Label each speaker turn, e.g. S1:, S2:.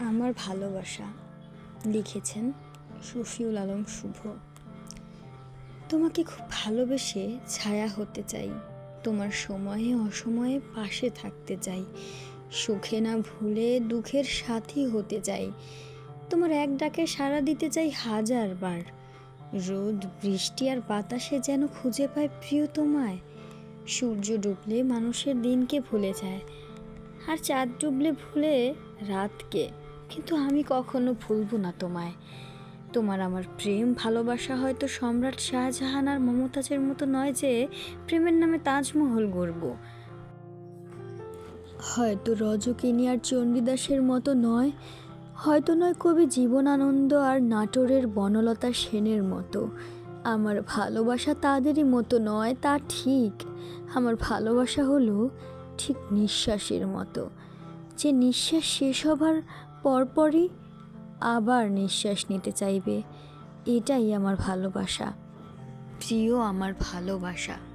S1: আমার ভালোবাসা লিখেছেন শফিউল আলম শুভ। তোমাকে খুব ভালোবেসে ছায়া হতে চাই, তোমার সময়ে অসময়ে পাশে থাকতে চাই, সুখে না ভুলে দুঃখের সাথী হতে চাই, তোমার এক ডাকে সাড়া দিতে চাই হাজার বার, রোদ, বৃষ্টি আর বাতাসে যেন খুঁজে পায় প্রিয় তোমায়, সূর্য ডুবলে মানুষের দিনকে ভুলে যায়, আর চাঁদ ডুবলে ভুলে রাতকে কিন্তু আমি কখনো ভুলবো না তোমায়। তোমার আমার প্রেম, ভালোবাসা হয়তো সম্রাট শাহজাহান আর মমতাজের মতো নয় যে প্রেমের নামে তাজমহল গড়ব। হয়তো রজকিনী আর চণ্ডীদাসের মতো নয়, হয়তো নয় কবি জীবনানন্দ আর নাটোরের বনলতা সেনের মতো। আমার ভালোবাসা তাদেরই মতো নয়, তা ঠিক। আমার ভালোবাসা হলো ঠিক নিঃশ্বাসের মতো। যে নিঃশ্বাস শেষ হবার পরপরই আবার নিঃশ্বাস নিতে চাইবে। এটাই আমার ভালোবাসা। প্রিয় আমার ভালোবাসা।